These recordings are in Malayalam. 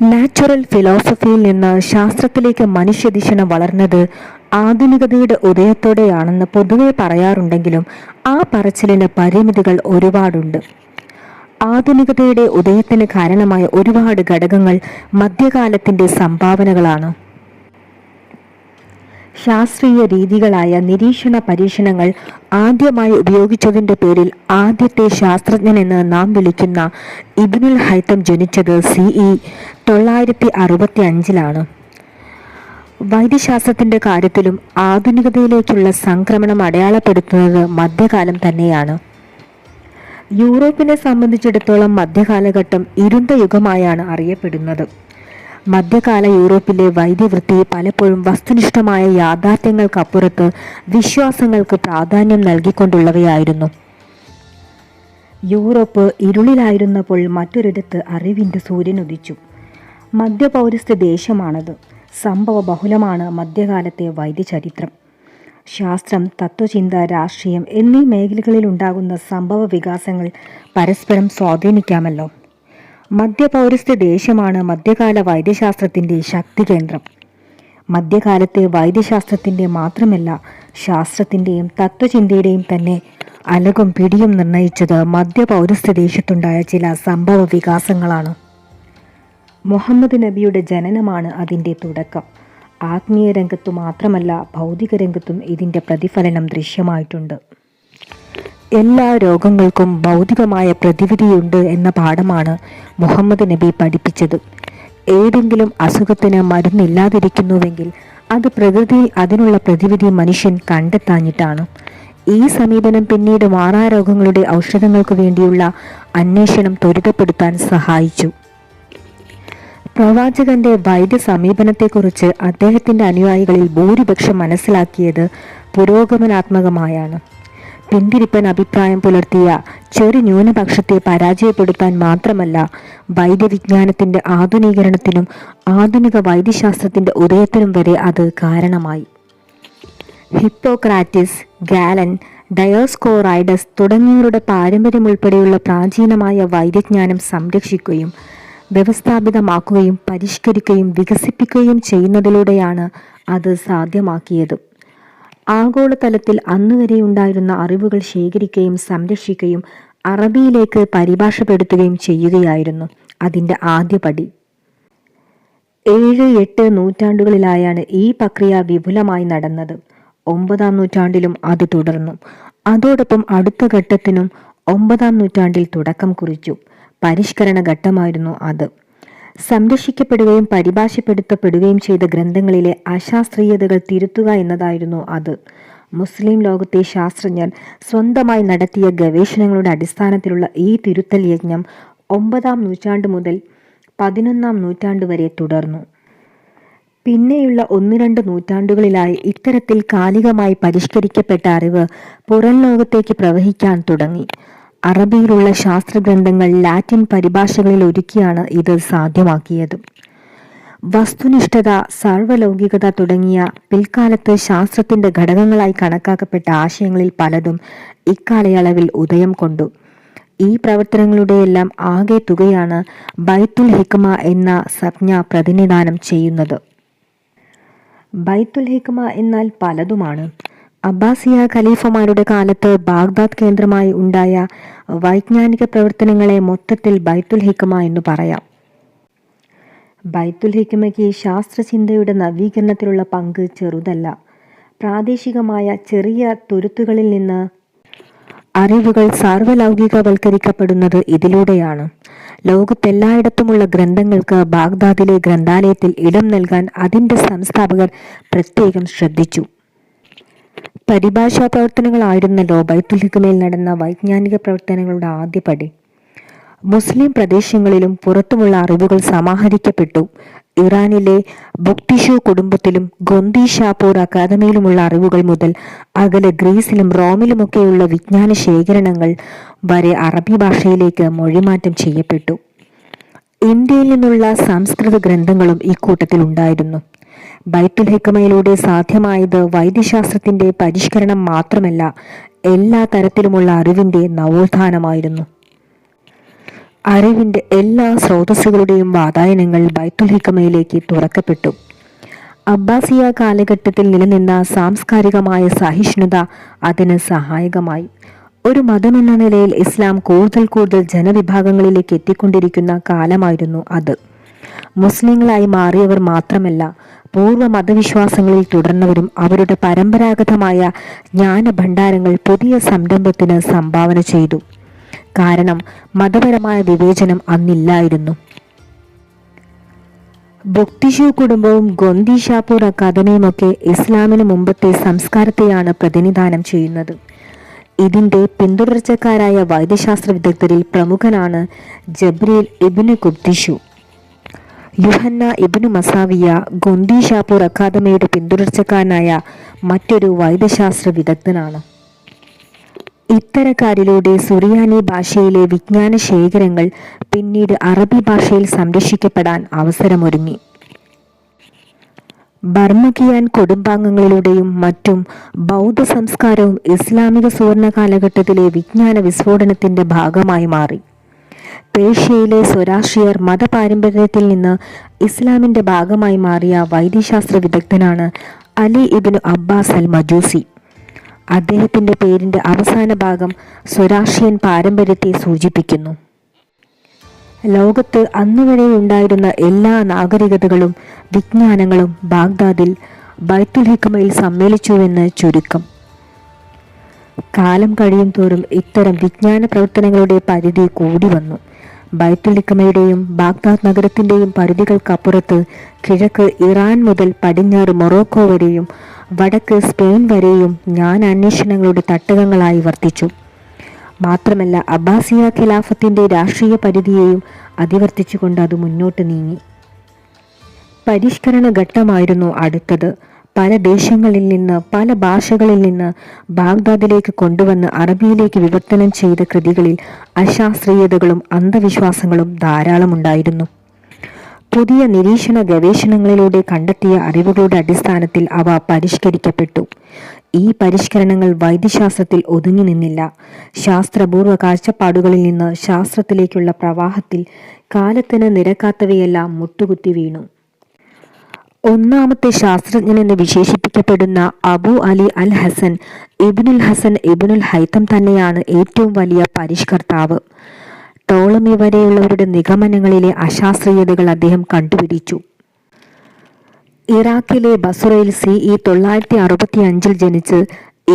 നാച്ചുറൽ ഫിലോസഫിയിൽ നിന്ന് ശാസ്ത്രത്തിലേക്ക് മനുഷ്യദിശണ വളർന്നത് ആധുനികതയുടെ ഉദയത്തോടെയാണെന്ന് പൊതുവെ പറയാറുണ്ടെങ്കിലും ആ പറച്ചിലിന് പരിമിതികൾ ഒരുപാടുണ്ട്. ആധുനികതയുടെ ഉദയത്തിന് കാരണമായ ഒരുപാട് ഘടകങ്ങൾ മധ്യകാലത്തിന്റെ സംഭാവനകളാണ്. ശാസ്ത്രീയ രീതികളായ നിരീക്ഷണ പരീക്ഷണങ്ങൾ ആദ്യമായി ഉപയോഗിച്ചതിന്റെ പേരിൽ ആദ്യത്തെ ശാസ്ത്രജ്ഞനെന്ന് നാം വിളിക്കുന്ന ഇബിനുൽ ഹൈത്തം ജനിച്ചത് സി ഇ തൊള്ളായിരത്തി അറുപത്തി അഞ്ചിലാണ് വൈദ്യശാസ്ത്രത്തിന്റെ കാര്യത്തിലും ആധുനികതയിലേക്കുള്ള സംക്രമണം അടയാളപ്പെടുത്തുന്നത് മധ്യകാലം തന്നെയാണ്. യൂറോപ്പിനെ സംബന്ധിച്ചിടത്തോളം മധ്യകാലഘട്ടം ഇരുണ്ട യുഗമായാണ് അറിയപ്പെടുന്നത്. മധ്യകാല യൂറോപ്പിലെ വൈദ്യവൃത്തി പലപ്പോഴും വസ്തുനിഷ്ഠമായ യാഥാർത്ഥ്യങ്ങൾക്കപ്പുറത്ത് വിശ്വാസങ്ങൾക്ക് പ്രാധാന്യം നൽകിക്കൊണ്ടുള്ളവയായിരുന്നു. യൂറോപ്പ് ഇരുളിലായിരുന്നപ്പോൾ മറ്റൊരിടത്ത് അറിവിന്റെ സൂര്യൻ ഉദിച്ചു മധ്യപൗരസ്ത്യ ദേശമാണത് സംഭവ ബഹുലമാണ് മധ്യകാലത്തെ വൈദ്യചരിത്രം. ശാസ്ത്രം തത്വചിന്ത രാഷ്ട്രീയം എന്നീ മേഖലകളിൽ ഉണ്ടാകുന്ന സംഭവ വികാസങ്ങൾ പരസ്പരം സ്വാധീനിക്കാമല്ലോ. മധ്യപൗരസ്ത്യ ദേശമാണ് മധ്യകാല വൈദ്യശാസ്ത്രത്തിന്റെ ശക്തി കേന്ദ്രം മധ്യകാലത്തെ വൈദ്യശാസ്ത്രത്തിന്റെ മാത്രമല്ല ശാസ്ത്രത്തിന്റെയും തത്വചിന്തയുടെയും തന്നെ അലകും പിടിയും നിർണയിച്ചത് മധ്യപൗരസ്ത്യ ദേശത്തുണ്ടായ ചില സംഭവ വികാസങ്ങളാണ്. മുഹമ്മദ് നബിയുടെ ജനനമാണ് അതിന്റെ തുടക്കം. ആത്മീയ രംഗത്തു മാത്രമല്ല ഭൗതിക രംഗത്തും ഇതിന്റെ പ്രതിഫലനം ദൃശ്യമായിട്ടുണ്ട്. എല്ലാ രോഗങ്ങൾക്കും ഭൗതികമായ പ്രതിവിധിയുണ്ട് എന്ന പാഠമാണ് മുഹമ്മദ് നബി പഠിപ്പിച്ചത്. ഏതെങ്കിലും അസുഖത്തിന് മരുന്നില്ലാതിരിക്കുന്നുവെങ്കിൽ അത് പ്രകൃതിയിൽ അതിനുള്ള പ്രതിവിധി മനുഷ്യൻ കണ്ടെത്താഞ്ഞിട്ടാണ്. ഈ സമീപനം പിന്നീട് മാറാരോഗങ്ങളുടെ ഔഷധങ്ങൾക്ക് വേണ്ടിയുള്ള അന്വേഷണം ത്വരിതപ്പെടുത്താൻ സഹായിച്ചു. പ്രവാചകന്റെ വൈദ്യ സമീപനത്തെക്കുറിച്ച് അദ്ദേഹത്തിന്റെ അനുയായികളിൽ ഭൂരിപക്ഷം മനസ്സിലാക്കിയത് പുരോഗമനാത്മകമായാണ്. പിന്തിരിപ്പൻ അഭിപ്രായം പുലർത്തിയ ചെറു ന്യൂനപക്ഷത്തെ പരാജയപ്പെടുത്താൻ മാത്രമല്ല വൈദ്യവിജ്ഞാനത്തിന്റെ ആധുനീകരണത്തിനും ആധുനിക വൈദ്യശാസ്ത്രത്തിന്റെ ഉദയത്തിനും വരെ അത് കാരണമായി. ഹിപ്പോക്രാറ്റിസ് ഗാലൻ ഡയോസ്കോറൈഡസ് തുടങ്ങിയവരുടെ പാരമ്പര്യം ഉൾപ്പെടെയുള്ള പ്രാചീനമായ വൈദ്യജ്ഞാനം സംരക്ഷിക്കുകയും വ്യവസ്ഥാപിതമാക്കുകയും പരിഷ്കരിക്കുകയും വികസിപ്പിക്കുകയും ചെയ്യുന്നതിലൂടെയാണ് അത് സാധ്യമാക്കിയത്. ആഗോളതലത്തിൽ അന്നുവരെ ഉണ്ടായിരുന്ന അറിവുകൾ ശേഖരിക്കുകയും സംരക്ഷിക്കുകയും അറബിയിലേക്ക് പരിഭാഷപ്പെടുത്തുകയും ചെയ്യുകയായിരുന്നു അതിന്റെ ആദ്യപടി. ഏഴ് എട്ട് നൂറ്റാണ്ടുകളിലായാണ് ഈ പ്രക്രിയ വിപുലമായി നടന്നത്. ഒമ്പതാം നൂറ്റാണ്ടിലും അത് തുടർന്നു. അതോടൊപ്പം അടുത്ത ഘട്ടത്തിനും ഒമ്പതാം നൂറ്റാണ്ടിൽ തുടക്കം കുറിച്ചു. പരിഷ്കരണ ഘട്ടമായിരുന്നു അത്. സംരക്ഷിക്കപ്പെടുകയും പരിഭാഷപ്പെടുത്തപ്പെടുകയും ചെയ്ത ഗ്രന്ഥങ്ങളിലെ അശാസ്ത്രീയതകൾ തിരുത്തുക എന്നതായിരുന്നു അത്. മുസ്ലിം ലോകത്തെ ശാസ്ത്രജ്ഞർ സ്വന്തമായി നടത്തിയ ഗവേഷണങ്ങളുടെ അടിസ്ഥാനത്തിലുള്ള ഈ തിരുത്തൽ യജ്ഞം ഒമ്പതാം നൂറ്റാണ്ട് മുതൽ പതിനൊന്നാം നൂറ്റാണ്ട് വരെ തുടർന്നു. പിന്നെയുള്ള ഒന്ന് രണ്ട് നൂറ്റാണ്ടുകളിലായി ഇത്തരത്തിൽ കാലികമായി പരിഷ്കരിക്കപ്പെട്ട അറിവ് പുറം ലോകത്തേക്ക് പ്രവഹിക്കാൻ തുടങ്ങി. അറബിയിലുള്ള ശാസ്ത്രഗ്രന്ഥങ്ങൾ ലാറ്റിൻ പരിഭാഷകളിൽ ഒരുക്കിയാണ് ഇത് സാധ്യമാക്കിയത്. വസ്തുനിഷ്ഠത സർവലൗകികത തുടങ്ങിയ പിൽക്കാലത്ത് ശാസ്ത്രത്തിന്റെ ഘടകങ്ങളായി കണക്കാക്കപ്പെട്ട ആശയങ്ങളിൽ പലതും ഇക്കാലയളവിൽ ഉദയം കൊണ്ടു. ഈ പ്രവർത്തനങ്ങളുടെയെല്ലാം ആകെ തുകയാണ് ബൈത്തുൽ ഹിക്മ എന്ന സംജ്ഞ പ്രതിനിധാനം ചെയ്യുന്നത്. ബൈത്തുൽ ഹിക്മ എന്നാൽ പലതുമാണ്. അബ്ബാസിയ ഖലീഫമാരുടെ കാലത്ത് ബാഗ്ദാദ് കേന്ദ്രമായി ഉണ്ടായ വൈജ്ഞാനിക പ്രവർത്തനങ്ങളെ മൊത്തത്തിൽ ബൈത്തുൽ ഹിക്കമ എന്ന് പറയാം. ബൈത്തുൽ ഹിക്കമയ്ക്ക് ശാസ്ത്രചിന്തയുടെ നവീകരണത്തിലുള്ള പങ്ക് ചെറുതല്ല. പ്രാദേശികമായ ചെറിയ തുരുത്തുകളിൽ നിന്ന് അറിവുകൾ സാർവലൗകികവൽക്കരിക്കപ്പെടുന്നത് ഇതിലൂടെയാണ്. ലോകത്തെല്ലായിടത്തുമുള്ള ഗ്രന്ഥങ്ങൾക്ക് ബാഗ്ദാദിലെ ഗ്രന്ഥാലയത്തിൽ ഇടം നൽകാൻ അതിന്റെ സംസ്ഥാപകർ പ്രത്യേകം ശ്രദ്ധിച്ചു. പരിഭാഷാ പ്രവർത്തനങ്ങളായിരുന്നല്ലോ ബൈത്തുൽ ഹിക്മയിൽ നടന്ന വൈജ്ഞാനിക പ്രവർത്തനങ്ങളുടെ ആദ്യപടി മുസ്ലിം പ്രദേശങ്ങളിലും പുറത്തുമുള്ള അറിവുകൾ സമാഹരിക്കപ്പെട്ടു. ഇറാനിലെ ബുക്തിഷു കുടുംബത്തിലും ഗൊന്തി ഷാപൂർ അക്കാദമിയിലുമുള്ള അറിവുകൾ മുതൽ അകലെ ഗ്രീസിലും റോമിലുമൊക്കെയുള്ള വിജ്ഞാന ശേഖരണങ്ങൾ വരെ അറബി ഭാഷയിലേക്ക് മൊഴിമാറ്റം ചെയ്യപ്പെട്ടു. ഇന്ത്യയിൽ നിന്നുള്ള സംസ്കൃത ഗ്രന്ഥങ്ങളും ഇക്കൂട്ടത്തിൽ ഉണ്ടായിരുന്നു ബൈത്തുൽ ഹിക്കമയിലൂടെ സാധ്യമായത് വൈദ്യശാസ്ത്രത്തിന്റെ പരിഷ്കരണം മാത്രമല്ല എല്ലാ തരത്തിലുമുള്ള അറിവിന്റെ നവോത്ഥാനമായിരുന്നു. അറിവിന്റെ എല്ലാ സ്രോതസ്സുകളുടെയും വാതായനങ്ങൾ ബൈത്തുൽ ഹിക്കമയിലേക്ക് തുറക്കപ്പെട്ടു. അബ്ബാസിയ കാലഘട്ടത്തിൽ നിലനിന്ന സാംസ്കാരികമായ സഹിഷ്ണുത അതിന് സഹായകമായി. ഒരു മതമെന്ന നിലയിൽ ഇസ്ലാം കൂടുതൽ കൂടുതൽ ജനവിഭാഗങ്ങളിലേക്ക് എത്തിക്കൊണ്ടിരിക്കുന്ന കാലമായിരുന്നു അത്. മുസ്ലിങ്ങളായി മാറിയവർ മാത്രമല്ല പൂർവ മതവിശ്വാസങ്ങളിൽ തുടർന്നവരും അവരുടെ പരമ്പരാഗതമായ ജ്ഞാനഭണ്ഡാരങ്ങൾ പുതിയ സംരംഭത്തിന് സംഭാവന ചെയ്തു. കാരണം മതപരമായ വിവേചനം അന്നില്ലായിരുന്നു. ബൊക്തിഷു കുടുംബവും ഗൊന്തി ഷാപൂർ അക്കാദമിയുമൊക്കെ ഇസ്ലാമിന് മുമ്പത്തെ സംസ്കാരത്തെയാണ് പ്രതിനിധാനം ചെയ്യുന്നത്. ഇതിന്റെ പിന്തുടർച്ചക്കാരായ വൈദ്യശാസ്ത്ര വിദഗ്ധരിൽ പ്രമുഖനാണ് ജബ്രീൽ ഇബിന് കുബ്തിഷു യുഹന്ന ഇബിനു മസാവിയ ഗൊന്തി ഷാപ്പൂർ അക്കാദമിയുടെ പിന്തുടർച്ചക്കാരനായ മറ്റൊരു വൈദ്യശാസ്ത്ര വിദഗ്ധനാണ്. ഇത്തരക്കാരിലൂടെ സുറിയാനി ഭാഷയിലെ വിജ്ഞാന ശേഖരങ്ങൾ പിന്നീട് അറബി ഭാഷയിൽ സംരക്ഷിക്കപ്പെടാൻ അവസരമൊരുങ്ങി. ബർമകിയാൻ കുടുംബാംഗങ്ങളിലൂടെയും മറ്റും ബൗദ്ധ സംസ്കാരവും ഇസ്ലാമിക സുവർണ കാലഘട്ടത്തിലെ വിജ്ഞാന വിസ്ഫോടനത്തിന്റെ ഭാഗമായി മാറി. പേർഷ്യയിലെ സ്വരാഷ്ട്രീയർ മതപാരമ്പര്യത്തിൽ നിന്ന് ഇസ്ലാമിന്റെ ഭാഗമായി മാറിയ വൈദ്യശാസ്ത്ര വിദഗ്ധനാണ് അലി ഇബിന് അബ്ബാസ് അൽ മജൂസി അദ്ദേഹത്തിന്റെ പേരിന്റെ അവസാന ഭാഗം സ്വരാഷ്ട്രീയൻ പാരമ്പര്യത്തെ സൂചിപ്പിക്കുന്നു. ലോകത്ത് അന്നുവരെ ഉണ്ടായിരുന്ന എല്ലാ നാഗരികതകളും വിജ്ഞാനങ്ങളും ബാഗ്ദാദിൽ ബൈത്തുൽ ഹിക്കമയിൽ സമ്മേളിച്ചുവെന്ന് ചുരുക്കം. കാലം കഴിയും തോറും ഇത്തരം വിജ്ഞാന പ്രവർത്തനങ്ങളുടെ പരിധി കൂടി വന്നു. ബൈത്തുൽ ഹിക്കമയുടെയും ബാഗ്ദാദ് നഗരത്തിന്റെയും പരിധികൾക്കപ്പുറത്ത് കിഴക്ക് ഇറാൻ മുതൽ പടിഞ്ഞാറ് മൊറോക്കോ വരെയും വടക്ക് സ്പെയിൻ വരെയും ഞാൻ അന്വേഷണങ്ങളുടെ തട്ടകങ്ങളായി വർത്തിച്ചു. മാത്രമല്ല അബ്ബാസിയ ഖിലാഫത്തിന്റെ രാഷ്ട്രീയ പരിധിയെയും അതിവർത്തിച്ചുകൊണ്ട് അത് മുന്നോട്ട് നീങ്ങി. പരിഷ്കരണ ഘട്ടമായിരുന്നു അടുത്തത്. പല ദേശങ്ങളിൽ നിന്ന് പല ഭാഷകളിൽ നിന്ന് ബാഗ്ദാദിലേക്ക് കൊണ്ടുവന്ന് അറബിയിലേക്ക് വിവർത്തനം ചെയ്ത കൃതികളിൽ അശാസ്ത്രീയതകളും അന്ധവിശ്വാസങ്ങളും ധാരാളമുണ്ടായിരുന്നു പുതിയ നിരീക്ഷണ ഗവേഷണങ്ങളിലൂടെ കണ്ടെത്തിയ അറിവുകളുടെ അടിസ്ഥാനത്തിൽ അവ പരിഷ്കരിക്കപ്പെട്ടു. ഈ പരിഷ്കരണങ്ങൾ വൈദ്യശാസ്ത്രത്തിൽ ഒതുങ്ങി നിന്നില്ല. ശാസ്ത്രപൂർവ കാഴ്ചപ്പാടുകളിൽ നിന്ന് ശാസ്ത്രത്തിലേക്കുള്ള പ്രവാഹത്തിൽ കാലത്തിന് നിരക്കാത്തവയെല്ലാം മുട്ടുകുത്തി വീണു. ഒന്നാമത്തെ ശാസ്ത്രജ്ഞൻ എന്ന് വിശേഷിപ്പിക്കപ്പെടുന്ന അബു അലി അൽ ഹസൻ ഇബിനുൽ ഹസൻ ഇബിനുൽ ഹൈത്തം തന്നെയാണ് ഏറ്റവും വലിയ പരിഷ്കർത്താവ്. ടോളമി വരെയുള്ളവരുടെ നിഗമനങ്ങളിലെ അശാസ്ത്രീയതകൾ അദ്ദേഹം കണ്ടുപിടിച്ചു. ഇറാഖിലെ ബസുറയിൽ സി ഇ തൊള്ളായിരത്തി അറുപത്തി അഞ്ചിൽ ജനിച്ച്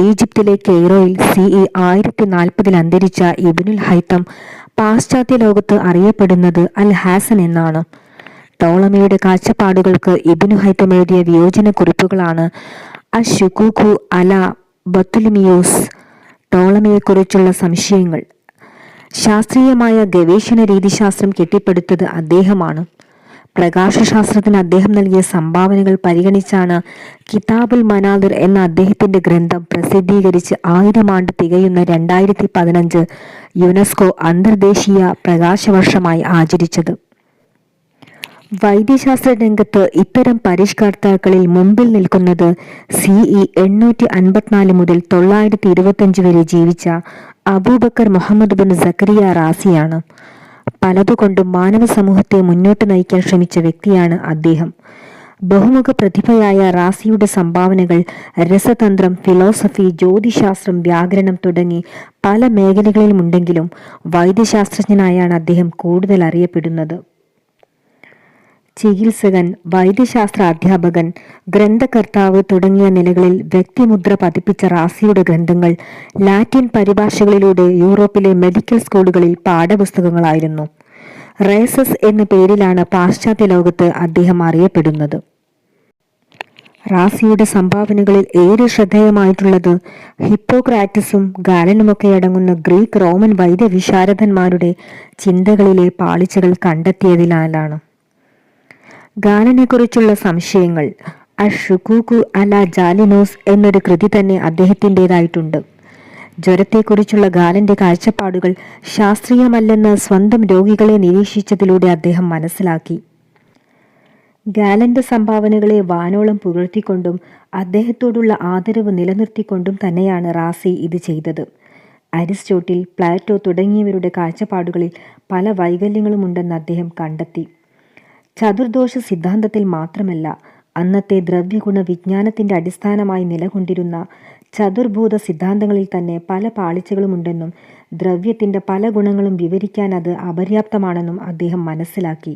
ഈജിപ്തിലെ കെയ്റോയിൽ സി ഇ ആയിരത്തി നാൽപ്പതിൽ അന്തരിച്ച ഇബിനുൽ ഹൈത്തം പാശ്ചാത്യ ലോകത്ത് അറിയപ്പെടുന്നത് അൽ ഹാസൻ എന്നാണ്. ടോളമിയുടെ കാഴ്ചപ്പാടുകൾക്ക് ഇബിനു ഹൈത്തം എഴുതിയ വിയോജന കുറിപ്പുകളാണ് അഷുഖു അല ബത്തുലിമിയോസ് ടോളമിയെക്കുറിച്ചുള്ള സംശയങ്ങൾ. ശാസ്ത്രീയമായ ഗവേഷണ രീതിശാസ്ത്രം കെട്ടിപ്പടുത്തത് അദ്ദേഹമാണ്. പ്രകാശശാസ്ത്രത്തിന് അദ്ദേഹം നൽകിയ സംഭാവനകൾ പരിഗണിച്ചാണ് കിതാബുൽ മനാദിർ എന്ന അദ്ദേഹത്തിന്റെ ഗ്രന്ഥം പ്രസിദ്ധീകരിച്ച് ആയിരം ആണ്ട് തികയുന്ന രണ്ടായിരത്തി പതിനഞ്ച് യുനെസ്കോ അന്തർദേശീയ പ്രകാശവർഷമായി ആചരിച്ചത്. വൈദ്യശാസ്ത്ര രംഗത്ത് ഇത്തരം പരിഷ്കർത്താക്കളിൽ മുമ്പിൽ നിൽക്കുന്നത് സി ഇ എണ്ണൂറ്റി അൻപത്തിനാല് മുതൽ തൊള്ളായിരത്തി ഇരുപത്തിയഞ്ച് വരെ ജീവിച്ച Abu Bakr Muhammad bin Zakariya റാസിയാണ്. പലതുകൊണ്ടും മാനവ സമൂഹത്തെ മുന്നോട്ട് നയിക്കാൻ ശ്രമിച്ച വ്യക്തിയാണ് അദ്ദേഹം. ബഹുമുഖ പ്രതിഭയായ റാസിയുടെ സംഭാവനകൾ രസതന്ത്രം ഫിലോസഫി ജ്യോതിശാസ്ത്രം വ്യാകരണം തുടങ്ങി പല മേഖലകളിലുമുണ്ടെങ്കിലും വൈദ്യശാസ്ത്രജ്ഞനായാണ് അദ്ദേഹം കൂടുതൽ അറിയപ്പെടുന്നത്. ചികിത്സകൻ വൈദ്യശാസ്ത്ര അധ്യാപകൻ ഗ്രന്ഥകർത്താവ് തുടങ്ങിയ നിലകളിൽ വ്യക്തിമുദ്ര പതിപ്പിച്ച റാസിയുടെ ഗ്രന്ഥങ്ങൾ ലാറ്റിൻ പരിഭാഷകളിലൂടെ യൂറോപ്പിലെ മെഡിക്കൽ സ്കൂളുകളിൽ പാഠപുസ്തകങ്ങളായിരുന്നു. റേസസ് എന്ന പേരിലാണ് പാശ്ചാത്യ ലോകത്ത് അദ്ദേഹം അറിയപ്പെടുന്നത്. റാസിയുടെ സംഭാവനകളിൽ ഏറെ ശ്രദ്ധേയമായിട്ടുള്ളത് ഹിപ്പോക്രാറ്റിസും ഗാലനുമൊക്കെ അടങ്ങുന്ന ഗ്രീക്ക് റോമൻ വൈദ്യവിശാരദന്മാരുടെ ചിന്തകളിലെ പാളിച്ചകൾ കണ്ടെത്തിയതിനാലാണ്. ഗാലനെക്കുറിച്ചുള്ള സംശയങ്ങൾ. അഷുക്കൂക്കു അല ജാലിനോസ് എന്നൊരു കൃതി തന്നെ അദ്ദേഹത്തിന്റെതായിട്ടുണ്ട്. ജ്വരത്തെക്കുറിച്ചുള്ള ഗാലന്റെ കാഴ്ചപ്പാടുകൾ ശാസ്ത്രീയമല്ലെന്ന് സ്വന്തം രോഗികളെ നിരീക്ഷിച്ചതിലൂടെ അദ്ദേഹം മനസ്സിലാക്കി. ഗാലന്റെ സംഭാവനകളെ വാനോളം പുകഴ്ത്തിക്കൊണ്ടും അദ്ദേഹത്തോടുള്ള ആദരവ് നിലനിർത്തിക്കൊണ്ടും തന്നെയാണ് റാസി ഇത് ചെയ്തത്. അരിസ്റ്റോട്ടിൽ പ്ലാറ്റോ തുടങ്ങിയവരുടെ കാഴ്ചപ്പാടുകളിൽ പല വൈകല്യങ്ങളുമുണ്ടെന്ന് അദ്ദേഹം കണ്ടെത്തി. ചതുർദോഷ സിദ്ധാന്തത്തിൽ മാത്രമല്ല അന്നത്തെ ദ്രവ്യഗുണ വിജ്ഞാനത്തിന്റെ അടിസ്ഥാനമായി നിലകൊണ്ടിരുന്ന ചതുർഭൂത സിദ്ധാന്തങ്ങളിൽ തന്നെ പല പാളിച്ചകളുമുണ്ടെന്നും ദ്രവ്യത്തിന്റെ പല ഗുണങ്ങളും വിവരിക്കാൻ അത് അപര്യാപ്തമാണെന്നും അദ്ദേഹം മനസ്സിലാക്കി.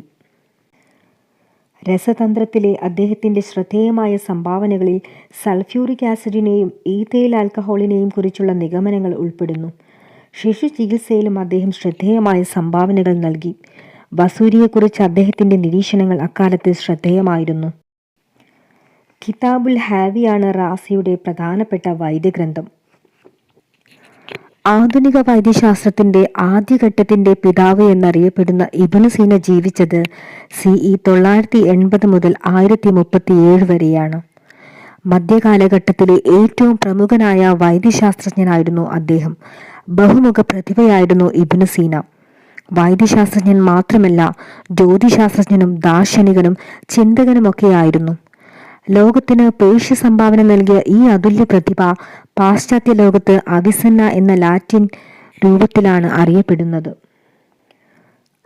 രസതന്ത്രത്തിലെ അദ്ദേഹത്തിന്റെ ശ്രദ്ധേയമായ സംഭാവനകളിൽ സൾഫ്യൂറിക് ആസിഡിനെയും ഈതയിൽ ആൽക്കഹോളിനെയും കുറിച്ചുള്ള നിഗമനങ്ങൾ ഉൾപ്പെടുന്നു. ശിശു ചികിത്സയിലും അദ്ദേഹം ശ്രദ്ധേയമായ സംഭാവനകൾ നൽകി. വസൂരിയെക്കുറിച്ച് അദ്ദേഹത്തിന്റെ നിരീക്ഷണങ്ങൾ അക്കാലത്ത് ശ്രദ്ധേയമായിരുന്നു. കിതാബുൽ ഹാവിയാണ് റാസിയുടെ പ്രധാനപ്പെട്ട വൈദ്യഗ്രന്ഥം. ആധുനിക വൈദ്യശാസ്ത്രത്തിന്റെ ആദ്യഘട്ടത്തിന്റെ പിതാവ് എന്നറിയപ്പെടുന്ന ഇബ്നു സീന ജീവിച്ചത് സി ഇ തൊള്ളായിരത്തി എൺപത് മുതൽ ആയിരത്തി മുപ്പത്തിയേഴ് വരെയാണ്. മധ്യകാലഘട്ടത്തിലെ ഏറ്റവും പ്രമുഖനായ വൈദ്യശാസ്ത്രജ്ഞനായിരുന്നു അദ്ദേഹം. ബഹുമുഖ പ്രതിഭയായിരുന്നു ഇബ്നു സീന. വൈദ്യശാസ്ത്രജ്ഞൻ മാത്രമല്ല ജ്യോതിശാസ്ത്രജ്ഞനും ദാർശനികനും ചിന്തകനുമൊക്കെയായിരുന്നു. ലോകത്തിന് പേർഷ്യ സംഭാവന നൽകിയ ഈ അതുല്യ പ്രതിഭ പാശ്ചാത്യ ലോകത്ത് അവിസന്ന എന്ന ലാറ്റിൻ രൂപത്തിലാണ് അറിയപ്പെടുന്നത്.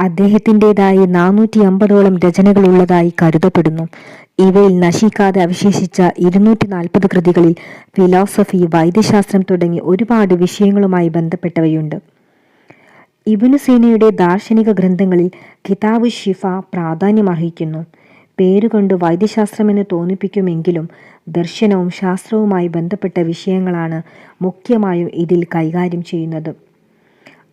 അദ്ദേഹത്തിന്റെതായി നാനൂറ്റി അമ്പതോളം രചനകളുള്ളതായി കരുതപ്പെടുന്നു. ഇവയിൽ നശിക്കാതെ അവശേഷിച്ച ഇരുന്നൂറ്റി നാൽപ്പത് കൃതികളിൽ ഫിലോസഫി വൈദ്യശാസ്ത്രം തുടങ്ങി ഒരുപാട് വിഷയങ്ങളുമായി ബന്ധപ്പെട്ടവയുണ്ട്. ഇബിനു സീനയുടെ ദാർശനിക ഗ്രന്ഥങ്ങളിൽ കിതാബ് ഷിഫ പ്രാധാന്യമർഹിക്കുന്നു. പേരുകൊണ്ട് വൈദ്യശാസ്ത്രമെന്ന് തോന്നിപ്പിക്കുമെങ്കിലും ദർശനവും ശാസ്ത്രവുമായി ബന്ധപ്പെട്ട വിഷയങ്ങളാണ് മുഖ്യമായും ഇതിൽ കൈകാര്യം ചെയ്യുന്നത്.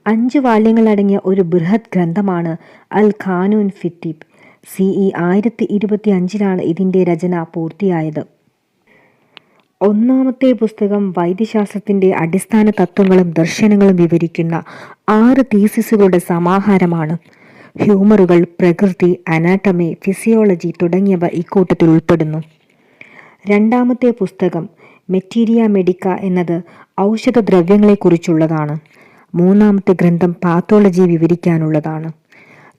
അഞ്ച് വാല്യങ്ങളടങ്ങിയ ഒരു ബൃഹത് ഗ്രന്ഥമാണ് അൽ ഖാനൂൻ സി ഇ ആയിരത്തി ഇരുപത്തി അഞ്ചിലാണ് ഇതിന്റെ രചന പൂർത്തിയായത്. ഒന്നാമത്തെ പുസ്തകം വൈദ്യശാസ്ത്രത്തിന്റെ അടിസ്ഥാന തത്വങ്ങളും ദർശനങ്ങളും വിവരിക്കുന്ന ആറ് തീസിസുകളുടെ സമാഹാരമാണ്. ഹ്യൂമറുകൾ പ്രകൃതി അനാട്ടമി ഫിസിയോളജി തുടങ്ങിയവ ഇക്കൂട്ടത്തിൽ ഉൾപ്പെടുന്നു. രണ്ടാമത്തെ പുസ്തകം മെറ്റീരിയ മെഡിക്ക എന്നത് ഔഷധദ്രവ്യങ്ങളെക്കുറിച്ചുള്ളതാണ്. മൂന്നാമത്തെ ഗ്രന്ഥം പാത്തോളജി വിവരിക്കാനുള്ളതാണ്.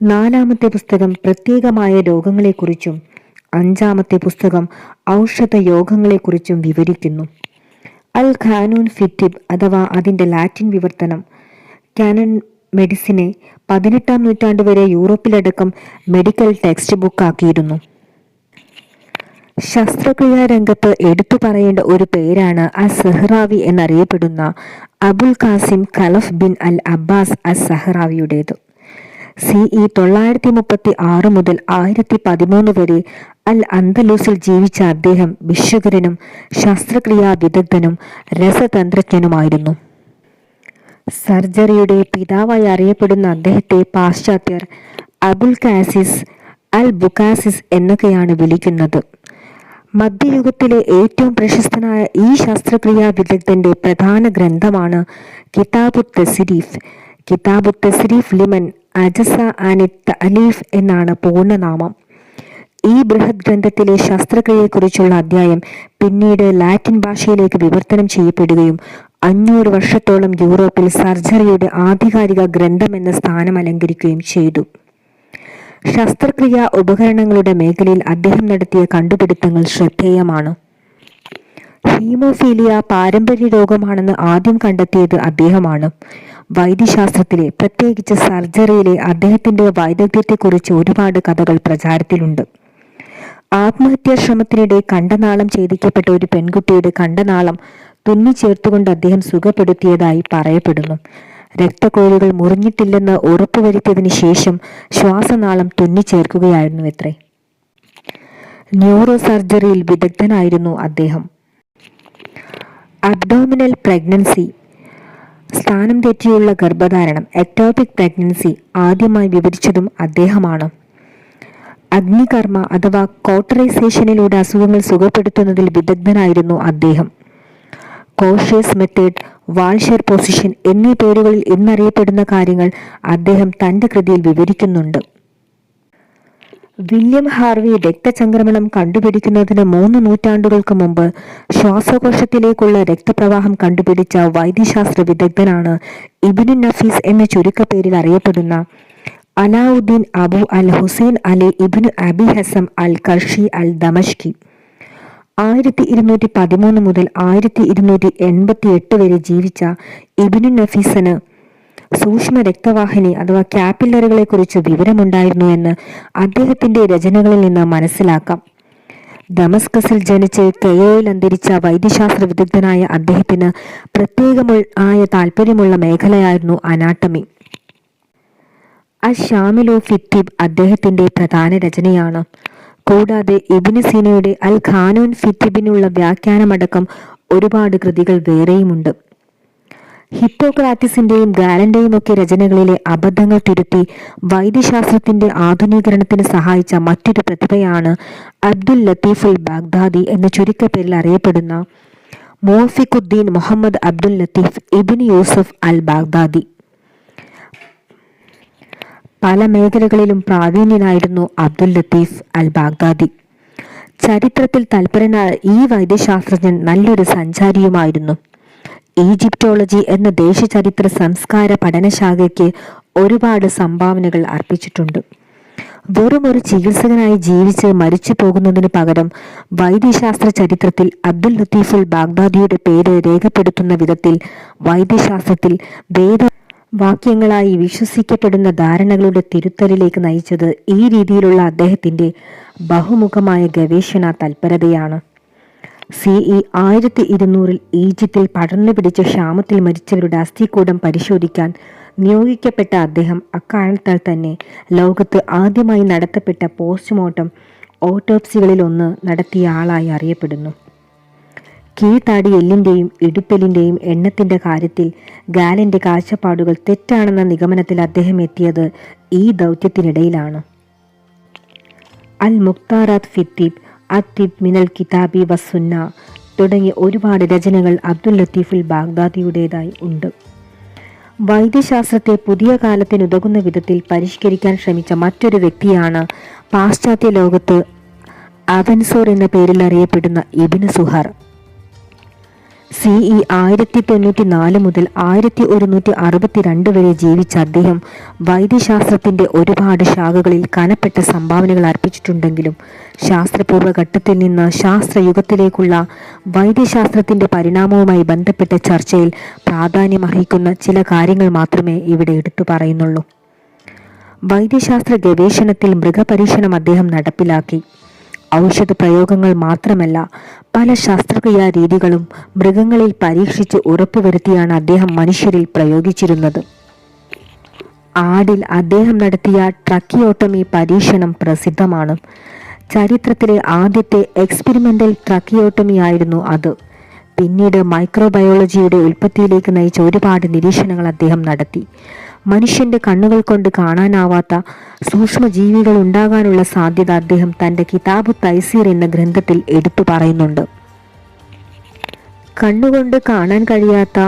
നാലാമത്തെ പുസ്തകം പ്രത്യേകമായ രോഗങ്ങളെക്കുറിച്ചും അഞ്ചാമത്തെ പുസ്തകം ഔഷധ യോഗങ്ങളെക്കുറിച്ചും വിവരിക്കുന്നു. അൽ ഖാനൂൻ ഫിറ്റിബ് അഥവാ അതിന്റെ ലാറ്റിൻ വിവർത്തനം. കാനൺ മെഡിസിനെ പതിനെട്ടാം നൂറ്റാണ്ട് വരെ യൂറോപ്പിലടക്കം മെഡിക്കൽ ടെക്സ്റ്റ് ബുക്ക് ആക്കിയിരുന്നു. ശസ്ത്രക്രിയാ രംഗത്ത് എടുത്തു പറയേണ്ട ഒരു പേരാണ് അ സെഹ്റാവി എന്നറിയപ്പെടുന്ന Abul Qasim Khalaf bin al Abbas അ സഹ്റാവിയുടേത്. സി ഇ തൊള്ളായിരത്തി മുപ്പത്തി ആറ് മുതൽ ആയിരത്തി പതിമൂന്ന് വരെ അൽ അന്തലൂസിൽ ജീവിച്ച അദ്ദേഹം വിശ്വകരനും ശസ്ത്രക്രിയാ വിദഗ്ധനും രസതന്ത്രജ്ഞനുമായിരുന്നു. സർജറിയുടെ പിതാവായി അറിയപ്പെടുന്ന അദ്ദേഹത്തെ പാശ്ചാത്യർ അബുൽ കാസിസ് അൽ ബുക്കാസിസ് എന്നൊക്കെയാണ് വിളിക്കുന്നത്. മധ്യയുഗത്തിലെ ഏറ്റവും പ്രശസ്തനായ ഈ ശസ്ത്രക്രിയാ വിദഗ്ധന്റെ പ്രധാന ഗ്രന്ഥമാണ് കിതാബു തസ്രീഫ്. കിതാബു തസ്രീഫ് ലിമൻ അജസ ആനി തലീഫ് എന്നാണ് പൂർണനാമം. ഈ ബൃഹത് ഗ്രന്ഥത്തിലെ ശസ്ത്രക്രിയയെക്കുറിച്ചുള്ള അധ്യായം പിന്നീട് ലാറ്റിൻ ഭാഷയിലേക്ക് വിവർത്തനം ചെയ്യപ്പെടുകയും അഞ്ഞൂറ് വർഷത്തോളം യൂറോപ്പിൽ സർജറിയുടെ ആധികാരിക ഗ്രന്ഥം എന്ന സ്ഥാനം അലങ്കരിക്കുകയും ചെയ്തു. ശസ്ത്രക്രിയ ഉപകരണങ്ങളുടെ മേഖലയിൽ അദ്ദേഹം നടത്തിയ കണ്ടുപിടുത്തങ്ങൾ ശ്രദ്ധേയമാണ്. ഹീമോഫീലിയ പാരമ്പര്യ രോഗമാണെന്ന് ആദ്യം കണ്ടെത്തിയത് അദ്ദേഹമാണ്. വൈദ്യശാസ്ത്രത്തിലെ പ്രത്യേകിച്ച് സർജറിയിലെ അദ്ദേഹത്തിന്റെ വൈദഗ്ധ്യത്തെക്കുറിച്ച് ഒരുപാട് കഥകൾ പ്രചാരത്തിലുണ്ട്. ആത്മഹത്യാ ശ്രമത്തിനിടെ കണ്ടനാളം ഛേദിക്കപ്പെട്ട ഒരു പെൺകുട്ടിയുടെ കണ്ടനാളം തുന്നി ചേർത്തുകൊണ്ട് അദ്ദേഹം സുഖപ്പെടുത്തിയതായി പറയപ്പെടുന്നു. രക്തക്കോലുകൾ മുറിഞ്ഞിട്ടില്ലെന്ന് ഉറപ്പുവരുത്തിയതിനു ശേഷം ശ്വാസനാളം തുന്നിച്ചേർക്കുകയായിരുന്നു എത്രേ ന്യൂറോ സർജറിയിൽ വിദഗ്ധനായിരുന്നു അദ്ദേഹം. അബ്ഡോമിനൽ പ്രഗ്നൻസി സ്ഥാനം തെറ്റിയുള്ള ഗർഭധാരണം എക്ടോപിക് പ്രഗ്നൻസി ആദ്യമായി വിവരിച്ചതും അദ്ദേഹമാണ്. അഗ്നികർമ്മ അഥവാ കോട്ടറൈസേഷനിലൂടെ അസുഖങ്ങൾ സുഖപ്പെടുത്തുന്നതിൽ വിദഗ്ധനായിരുന്നു അദ്ദേഹം. കോഷ്യസ് മെത്തേഡ് വാൾഷർ പൊസിഷൻ എന്നീ പേരുകളിൽ ഇന്നറിയപ്പെടുന്ന കാര്യങ്ങൾ അദ്ദേഹം തന്റെ കൃതിയിൽ വിവരിക്കുന്നുണ്ട്. വില്യം ഹാർവി രക്തചംക്രമണം കണ്ടുപിടിക്കുന്നതിന് മൂന്ന് നൂറ്റാണ്ടുകൾക്ക് മുമ്പ് ശ്വാസകോശത്തിലേക്കുള്ള രക്തപ്രവാഹം കണ്ടുപിടിച്ച വൈദ്യശാസ്ത്ര വിദഗ്ധനാണ് ഇബിനു നഫീസ് എന്ന ചുരുക്കപ്പേരിൽ അറിയപ്പെടുന്ന Alauddin Abu al Hussain Ali ibn Abi Hazm al Qarshi al Dimashqi. ആയിരത്തി ഇരുന്നൂറ്റി പതിമൂന്ന് മുതൽ ആയിരത്തി ഇരുന്നൂറ്റി എൺപത്തി എട്ട് വരെ ജീവിച്ച ഇബിനു നഫീസന് സൂക്ഷ്മ രക്തവാഹിനി അഥവാ ക്യാപ്പില്ലറുകളെ കുറിച്ച് വിവരമുണ്ടായിരുന്നു എന്ന് അദ്ദേഹത്തിന്റെ രചനകളിൽ നിന്ന് മനസ്സിലാക്കാം. ഡമസ്കസിൽ ജനിച്ച് കെയയിൽ അന്തരിച്ച വൈദ്യശാസ്ത്ര വിദഗ്ധനായ അദ്ദേഹത്തിന് പ്രത്യേകമായ താല്പര്യമുള്ള മേഖലയായിരുന്നു അനാട്ടമി. അഷാമിലോ ഫിത്തിബ് അദ്ദേഹത്തിന്റെ പ്രധാന രചനയാണ്. കൂടാതെ ഇബിന് സീനയുടെ അൽ ഖാനൂൻ ഫിത്തിബിനുള്ള വ്യാഖ്യാനമടക്കം ഒരുപാട് കൃതികൾ വേറെയുമുണ്ട്. ഹിപ്പോക്രാറ്റിസിന്റെയും ഗാലന്റെയും ഒക്കെ രചനകളിലെ അബദ്ധങ്ങൾ തിരുത്തി വൈദ്യശാസ്ത്രത്തിന്റെ ആധുനീകരണത്തിന് സഹായിച്ച മറ്റൊരു പ്രതിഭയാണ് അബ്ദുൽ ലത്തീഫുൽ ബാഗ്ദാദി എന്ന ചുരുക്കപ്പേരിൽ അറിയപ്പെടുന്ന Mofiquddin Muhammad Abdul Latif ibn Yusuf al Baghdadi പല മേഖലകളിലും പ്രാവീണ്യനായിരുന്നു അബ്ദുൽ ലത്തീഫ് അൽ ബാഗ്ദാദി ചരിത്രത്തിൽ തൽപരനായ ഈ വൈദ്യശാസ്ത്രജ്ഞൻ നല്ലൊരു സഞ്ചാരിയുമായിരുന്നു. ഈജിപ്റ്റോളജി എന്ന ദേശചരിത്ര സംസ്കാര പഠനശാഖയ്ക്ക് ഒരുപാട് സംഭാവനകൾ അർപ്പിച്ചിട്ടുണ്ട്. വെറും ഒരു ചികിത്സകനായി ജീവിച്ച് മരിച്ചു പോകുന്നതിന് പകരം വൈദ്യശാസ്ത്ര ചരിത്രത്തിൽ അബ്ദുൽ ലത്തീഫുൽ ബാഗ്ദാദിയുടെ പേര് രേഖപ്പെടുത്തുന്ന വിധത്തിൽ വൈദ്യശാസ്ത്രത്തിൽ വേദ വാക്യങ്ങളായി വിശ്വസിക്കപ്പെടുന്ന ധാരണകളുടെ തിരുത്തലിലേക്ക് നയിച്ചത് ഈ രീതിയിലുള്ള അദ്ദേഹത്തിന്റെ ബഹുമുഖമായ ഗവേഷണ തൽപരതയാണ്. സി ഇ ആയിരത്തി ഇരുന്നൂറിൽ ഈജിപ്തിൽ പടർന്നു പിടിച്ച ക്ഷാമത്തിൽ മരിച്ചവരുടെ അസ്ഥികൂടം പരിശോധിക്കാൻ നിയോഗിക്കപ്പെട്ട അദ്ദേഹം അക്കാലത്താൽ തന്നെ ലോകത്ത് ആദ്യമായി നടത്തപ്പെട്ട പോസ്റ്റ്മോർട്ടം ഓട്ടോപ്സികളിൽ ഒന്ന് നടത്തിയ ആളായി അറിയപ്പെടുന്നു. കീഴ്ത്താടി എല്ലിന്റെയും ഇടുപ്പെല്ലിന്റെയും എണ്ണത്തിന്റെ കാര്യത്തിൽ ഗാലന്റെ കാഴ്ചപ്പാടുകൾ തെറ്റാണെന്ന നിഗമനത്തിൽ അദ്ദേഹം എത്തിയത് ഈ ദൗത്യത്തിനിടയിലാണ്. അൽ മുക്താറാത്ത് ഫിത്തിബ് അത്തിബ് മിനൽ കിതാബി വസുന്ന തുടങ്ങിയ ഒരുപാട് രചനകൾ അബ്ദുൽ ലത്തീഫുൽ ബാഗ്ദാദിയുടേതായി ഉണ്ട്. വൈദ്യശാസ്ത്രത്തെ പുതിയ കാലത്തിനുതകുന്ന വിധത്തിൽ പരിഷ്കരിക്കാൻ ശ്രമിച്ച മറ്റൊരു വ്യക്തിയാണ് പാശ്ചാത്യ ലോകത്ത് അവൻസോർ എന്ന പേരിൽ അറിയപ്പെടുന്ന ഇബിന് സുഹർ. സി ഇ ആയിരത്തി തൊണ്ണൂറ്റി നാല് മുതൽ ആയിരത്തി ഒരുന്നൂറ്റി അറുപത്തിരണ്ട് വരെ ജീവിച്ച അദ്ദേഹം വൈദ്യശാസ്ത്രത്തിന്റെ ഒരുപാട് ശാഖകളിൽ കനപ്പെട്ട സംഭാവനകൾ അർപ്പിച്ചിട്ടുണ്ടെങ്കിലും ശാസ്ത്രപൂർവ ഘട്ടത്തിൽ നിന്ന് ശാസ്ത്രയുഗത്തിലേക്കുള്ള വൈദ്യശാസ്ത്രത്തിന്റെ പരിണാമവുമായി ബന്ധപ്പെട്ട ചർച്ചയിൽ പ്രാധാന്യമർഹിക്കുന്ന ചില കാര്യങ്ങൾ മാത്രമേ ഇവിടെ എടുത്തു പറയുന്നുള്ളൂ. വൈദ്യശാസ്ത്ര ഗവേഷണത്തിൽ മൃഗപരീക്ഷണം അദ്ദേഹം നടപ്പിലാക്കി. ഔഷധ പ്രയോഗങ്ങൾ മാത്രമല്ല പല ശസ്ത്രക്രിയാ രീതികളും മൃഗങ്ങളിൽ പരീക്ഷിച്ച് ഉറപ്പുവരുത്തിയാണ് അദ്ദേഹം മനുഷ്യരിൽ പ്രയോഗിച്ചിരുന്നത്. ആടിൽ അദ്ദേഹം നടത്തിയ ട്രക്കിയോട്ടമി പരീക്ഷണം പ്രസിദ്ധമാണ്. ചരിത്രത്തിലെ ആദ്യത്തെ എക്സ്പെരിമെന്റൽ ട്രക്കിയോട്ടമി ആയിരുന്നു അത്. പിന്നീട് മൈക്രോബയോളജിയുടെ ഉൽപ്പത്തിയിലേക്ക് നയിച്ച ഒരുപാട് നിരീക്ഷണങ്ങൾ അദ്ദേഹം നടത്തി. മനുഷ്യന്റെ കണ്ണുകൾ കൊണ്ട് കാണാനാവാത്ത സൂക്ഷ്മജീവികൾ ഉണ്ടാകാനുള്ള സാധ്യത അദ്ദേഹം തന്റെ കിതാബ് തൈസീർ എന്ന ഗ്രന്ഥത്തിൽ എടുത്തു പറയുന്നുണ്ട്. കണ്ണുകൊണ്ട് കാണാൻ കഴിയാത്ത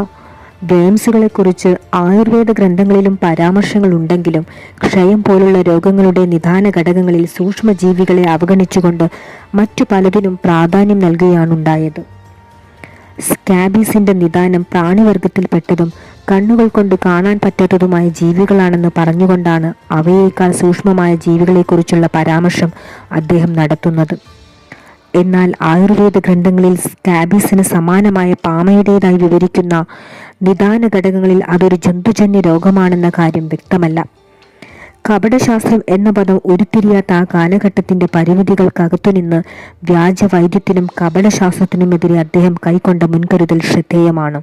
കുറിച്ച് ആയുർവേദ ഗ്രന്ഥങ്ങളിലും പരാമർശങ്ങൾ ഉണ്ടെങ്കിലും ക്ഷയം പോലുള്ള രോഗങ്ങളുടെ നിദാന ഘടകങ്ങളിൽ സൂക്ഷ്മജീവികളെ അവഗണിച്ചുകൊണ്ട് മറ്റു പലതിനും പ്രാധാന്യം നൽകുകയാണുണ്ടായത്. സ്കാബീസിന്റെ നിദാനം പ്രാണിവർഗത്തിൽപ്പെട്ടതും കണ്ണുകൾ കൊണ്ട് കാണാൻ പറ്റാത്തതുമായ ജീവികളാണെന്ന് പറഞ്ഞുകൊണ്ടാണ് അവയേക്കാൾ സൂക്ഷ്മമായ ജീവികളെക്കുറിച്ചുള്ള പരാമർശം അദ്ദേഹം നടത്തുന്നത്. എന്നാൽ ആയുർവേദ ഗ്രന്ഥങ്ങളിൽ സ്കാബീസിന് സമാനമായ പാമയുടേതായി വിവരിക്കുന്ന നിദാന ഘടകങ്ങളിൽ അതൊരു ജന്തുജന്യ രോഗമാണെന്ന കാര്യം വ്യക്തമല്ല. കപടശാസ്ത്രം എന്ന പദം ഉരുത്തിരിയാത്ത ആ കാലഘട്ടത്തിന്റെ പരിമിതികൾക്കകത്തുനിന്ന് വ്യാജവൈദ്യത്തിനും കപടശാസ്ത്രത്തിനുമെതിരെ അദ്ദേഹം കൈക്കൊണ്ട മുൻകരുതൽ ശ്രദ്ധേയമാണ്.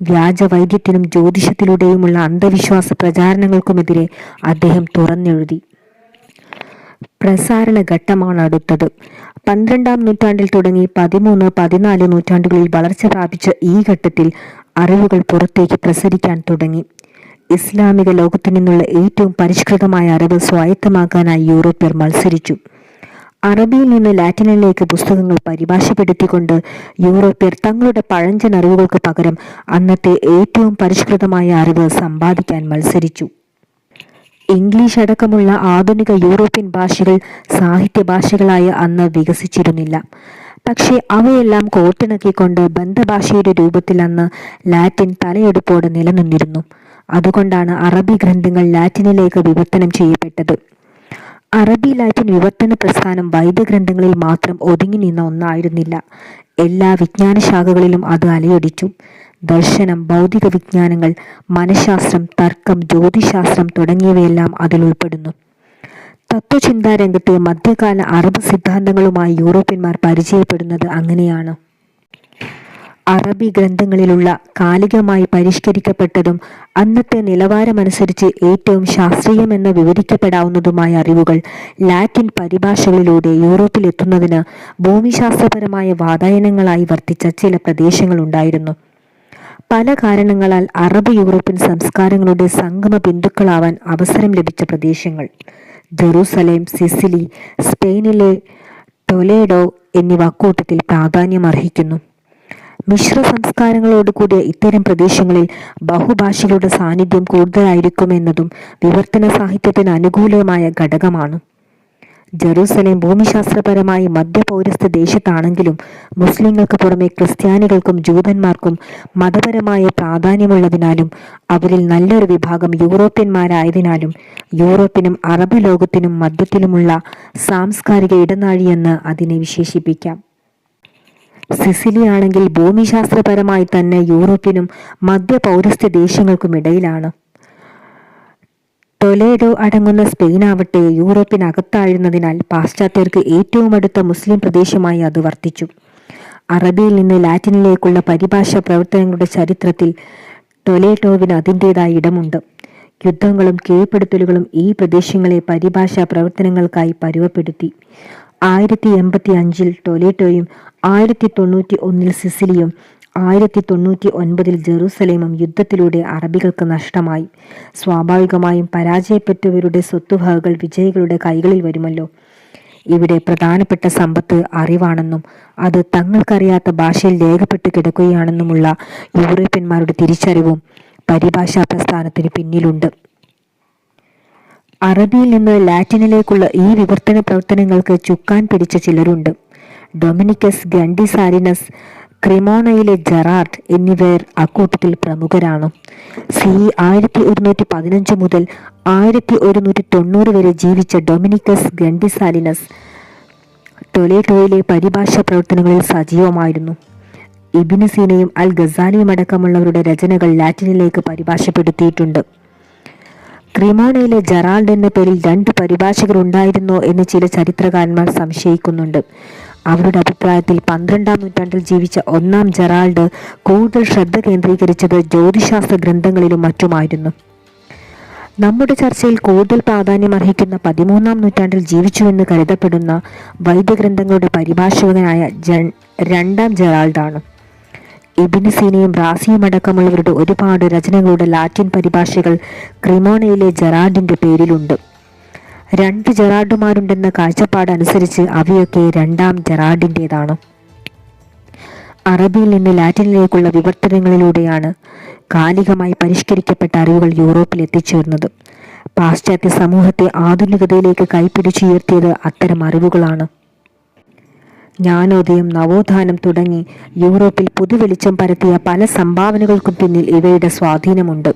വ്യാജവൈദ്യത്തിനും ജ്യോതിഷത്തിലൂടെയുമുള്ള അന്ധവിശ്വാസ പ്രചാരണങ്ങൾക്കുമെതിരെ അദ്ദേഹം തുറന്നെഴുതി. പ്രസാരണ ഘട്ടമാണ് അടുത്തത്. പന്ത്രണ്ടാം നൂറ്റാണ്ടിൽ തുടങ്ങി പതിമൂന്ന് പതിനാല് നൂറ്റാണ്ടുകളിൽ വളർച്ച പ്രാപിച്ച ഈ ഘട്ടത്തിൽ അറിവുകൾ പുറത്തേക്ക് പ്രസരിക്കാൻ തുടങ്ങി. ഇസ്ലാമിക ലോകത്തു നിന്നുള്ള ഏറ്റവും പരിഷ്കൃതമായ അറിവ് സ്വായത്തമാക്കാനായി യൂറോപ്യർ മത്സരിച്ചു. അറബിയിൽ നിന്ന് ലാറ്റിനിലേക്ക് പുസ്തകങ്ങൾ പരിഭാഷപ്പെടുത്തിക്കൊണ്ട് യൂറോപ്യർ തങ്ങളുടെ പഴഞ്ചൻ അറിവുകൾക്ക് പകരം അന്നത്തെ ഏറ്റവും പരിഷ്കൃതമായ അറിവ് സമ്പാദിക്കാൻ മത്സരിച്ചു. ഇംഗ്ലീഷ് അടക്കമുള്ള ആധുനിക യൂറോപ്യൻ ഭാഷകൾ സാഹിത്യ ഭാഷകളായ അന്ന് വികസിച്ചിരുന്നില്ല. പക്ഷേ അവയെല്ലാം കോർത്തിണക്കിക്കൊണ്ട് ബന്ധഭാഷയുടെ രൂപത്തിൽ അന്ന് ലാറ്റിൻ തലയെടുപ്പോടെ നിലനിന്നിരുന്നു. അതുകൊണ്ടാണ് അറബി ഗ്രന്ഥങ്ങൾ ലാറ്റിനിലേക്ക് വിവർത്തനം ചെയ്യപ്പെട്ടത്. അറബി ലാറ്റിൻ വിവർത്തന പ്രസ്ഥാനം വൈദ്യഗ്രന്ഥങ്ങളിൽ മാത്രം ഒതുങ്ങി നിന്ന ഒന്നായിരുന്നില്ല. എല്ലാ വിജ്ഞാനശാഖകളിലും അത് അലയടിച്ചു. ദർശനം ഭൗതിക വിജ്ഞാനങ്ങൾ മനഃശാസ്ത്രം തർക്കം ജ്യോതിശാസ്ത്രം തുടങ്ങിയവയെല്ലാം അതിൽ ഉൾപ്പെടുന്നു. തത്വചിന്താ മധ്യകാല അറബ് സിദ്ധാന്തങ്ങളുമായി യൂറോപ്യന്മാർ പരിചയപ്പെടുന്നത് അങ്ങനെയാണ്. അറബി ഗ്രന്ഥങ്ങളിലുള്ള കാലികമായി പരിഷ്കരിക്കപ്പെട്ടതും അന്നത്തെ നിലവാരമനുസരിച്ച് ഏറ്റവും ശാസ്ത്രീയമെന്ന് വിവരിക്കപ്പെടാവുന്നതുമായ അറിവുകൾ ലാറ്റിൻ പരിഭാഷകളിലൂടെ യൂറോപ്പിലെത്തുന്നതിന് ഭൂമിശാസ്ത്രപരമായ വാതായനങ്ങളായി വർത്തിച്ച ചില പ്രദേശങ്ങളുണ്ടായിരുന്നു. പല കാരണങ്ങളാൽ അറബ് യൂറോപ്യൻ സംസ്കാരങ്ങളുടെ സംഗമ ബിന്ദുക്കളാവാൻ അവസരം ലഭിച്ച പ്രദേശങ്ങൾ. ജെറൂസലേം സിസിലി സ്പെയിനിലെ ടൊലേഡോ എന്നിവ അക്കൂട്ടത്തിൽ പ്രാധാന്യമർഹിക്കുന്നു. മിശ്ര സംസ്കാരങ്ങളോട് കൂടിയ ഇത്തരം പ്രദേശങ്ങളിൽ ബഹുഭാഷകളുടെ സാന്നിധ്യം കൂടുതലായിരിക്കുമെന്നതും വിവർത്തന സാഹിത്യത്തിന് അനുകൂലമായ ഘടകമാണ്. ജെറൂസലേം ഭൂമിശാസ്ത്രപരമായി മധ്യപൗരസ്ത്യ ദേശത്താണെങ്കിലും മുസ്ലിങ്ങൾക്ക് പുറമെ ക്രിസ്ത്യാനികൾക്കും ജൂതന്മാർക്കും മതപരമായ പ്രാധാന്യമുള്ളതിനാലും അവരിൽ നല്ലൊരു വിഭാഗം യൂറോപ്യന്മാരായതിനാലും യൂറോപ്പിനും അറബ് ലോകത്തിനും മധ്യത്തിലുമുള്ള സാംസ്കാരിക ഇടനാഴിയെന്ന് അതിനെ വിശേഷിപ്പിക്കാം. സിസിലി ആണെങ്കിൽ ഭൂമിശാസ്ത്രപരമായി തന്നെ യൂറോപ്പിനും മധ്യ പൗരസ്ത്യ ദേശങ്ങൾക്കും ഇടയിലാണ്. ടൊലേഡോ അടങ്ങുന്ന സ്പെയിനാവട്ടെ യൂറോപ്പിനകത്തായിരുന്നതിനാൽ പാശ്ചാത്യർക്ക് ഏറ്റവും അടുത്ത മുസ്ലിം പ്രദേശമായി അത് വർത്തിച്ചു. അറബിയിൽ നിന്ന് ലാറ്റിനിലേക്കുള്ള പരിഭാഷ പ്രവർത്തനങ്ങളുടെ ചരിത്രത്തിൽ ടൊലേഡോവിന് അതിന്റെതായ ഇടമുണ്ട്. യുദ്ധങ്ങളും കീഴ്പ്പെടുത്തലുകളും ഈ പ്രദേശങ്ങളെ പരിഭാഷ പ്രവർത്തനങ്ങൾക്കായി പരുവപ്പെടുത്തി. ആയിരത്തി എൺപത്തി അഞ്ചിൽ ടൊലേറ്റോയും ആയിരത്തി തൊണ്ണൂറ്റി ഒന്നിൽ സിസിലിയും ആയിരത്തി തൊണ്ണൂറ്റി ഒൻപതിൽ ജെറൂസലേമും യുദ്ധത്തിലൂടെ അറബികൾക്ക് നഷ്ടമായി. സ്വാഭാവികമായും പരാജയപ്പെട്ടവരുടെ സ്വത്തുവകകൾ വിജയികളുടെ കൈകളിൽ വരുമല്ലോ. ഇവിടെ പ്രധാനപ്പെട്ട സമ്പത്ത് അറിവാണെന്നും അത് തങ്ങൾക്കറിയാത്ത ഭാഷയിൽ രേഖപ്പെട്ട് കിടക്കുകയാണെന്നുമുള്ള യൂറോപ്യന്മാരുടെ തിരിച്ചറിവും പരിഭാഷാ പ്രസ്ഥാനത്തിന് പിന്നിലുണ്ട്. അറബിയിൽ നിന്ന് ലാറ്റിനിലേക്കുള്ള ഈ വിവർത്തന പ്രവർത്തനങ്ങൾക്ക് ചുക്കാൻ പിടിച്ച ചിലരുണ്ട്. ഡൊമിനിക്കസ് ഗണ്ടിസാരിനസ് ക്രിമോണയിലെ ജെറാർഡ് എന്നിവർ അക്കൂട്ടത്തിൽ പ്രമുഖരാണ്. സി ആയിരത്തി ഒരുന്നൂറ്റി പതിനഞ്ച് മുതൽ ആയിരത്തി ഒരുന്നൂറ്റി തൊണ്ണൂറ് വരെ ജീവിച്ച ഡൊമിനിക്കസ് ഗണ്ടിസാലിനസ് ടൊലേറ്റോയിലെ പരിഭാഷ പ്രവർത്തനങ്ങളിൽ സജീവമായിരുന്നു. ഇബിനുസീനയും അൽ ഗസാലിയും അടക്കമുള്ളവരുടെ രചനകൾ ലാറ്റിനിലേക്ക് പരിഭാഷപ്പെടുത്തിയിട്ടുണ്ട്. ക്രിമോണയിലെ ജെറാൾഡ് എന്ന പേരിൽ രണ്ട് പരിഭാഷകർ ഉണ്ടായിരുന്നോ എന്ന് ചില ചരിത്രകാരന്മാർ സംശയിക്കുന്നുണ്ട്. അവരുടെ അഭിപ്രായത്തിൽ പന്ത്രണ്ടാം നൂറ്റാണ്ടിൽ ജീവിച്ച ഒന്നാം ജെറാൾഡ് കൂടുതൽ ശ്രദ്ധ കേന്ദ്രീകരിച്ചത് ജ്യോതിശാസ്ത്ര ഗ്രന്ഥങ്ങളിലും മറ്റുമായിരുന്നു. നമ്മുടെ ചർച്ചയിൽ കൂടുതൽ പ്രാധാന്യം അർഹിക്കുന്ന പതിമൂന്നാം നൂറ്റാണ്ടിൽ ജീവിച്ചുവെന്ന് കരുതപ്പെടുന്ന വൈദ്യഗ്രന്ഥങ്ങളുടെ പരിഭാഷകനായ രണ്ടാം ജെറാൾഡാണ്. ഇബിന് സീനയും റാസിയും അടക്കമുള്ളവരുടെ ഒരുപാട് രചനകളുടെ ലാറ്റിൻ പരിഭാഷകൾ ക്രിമോണയിലെ ജെറാഡിന്റെ പേരിലുണ്ട്. രണ്ട് ജെറാഡുമാരുണ്ടെന്ന കാഴ്ചപ്പാട് അനുസരിച്ച് അവയൊക്കെ രണ്ടാം ജെറാഡിന്റെതാണ് അറബിയിൽ നിന്ന് ലാറ്റിനിലേക്കുള്ള വിവർത്തനങ്ങളിലൂടെയാണ് കാലികമായി പരിഷ്കരിക്കപ്പെട്ട അറിവുകൾ യൂറോപ്പിൽ എത്തിച്ചേർന്നത്. പാശ്ചാത്യ സമൂഹത്തെ ആധുനികതയിലേക്ക് കൈപ്പിടിച്ചുയർത്തിയത് അത്തരം അറിവുകളാണ്. ജ്ഞാനോദയം നവോത്ഥാനം തുടങ്ങി യൂറോപ്പിൽ പുതുവെളിച്ചം പരത്തിയ പല സംഭാവനകൾക്കും പിന്നിൽ ഇവയുടെ സ്വാധീനമുണ്ട്.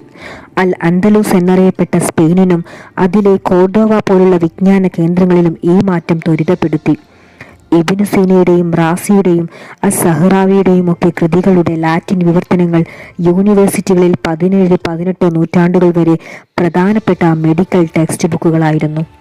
അൽ അന്തലൂസ് എന്നറിയപ്പെട്ട സ്പെയിനിനും അതിലെ കോർഡോവ പോലുള്ള വിജ്ഞാന കേന്ദ്രങ്ങളിലും ഈ മാറ്റം ത്വരിതപ്പെടുത്തി. ഇബിന് സീനയുടെയും റാസിയുടെയും അസഹറാവിയുടെയും ഒക്കെ കൃതികളുടെ ലാറ്റിൻ വിവർത്തനങ്ങൾ യൂണിവേഴ്സിറ്റികളിൽ പതിനേഴ് പതിനെട്ട് നൂറ്റാണ്ടുകൾ വരെ പ്രധാനപ്പെട്ട മെഡിക്കൽ ടെക്സ്റ്റ് ബുക്കുകളായിരുന്നു.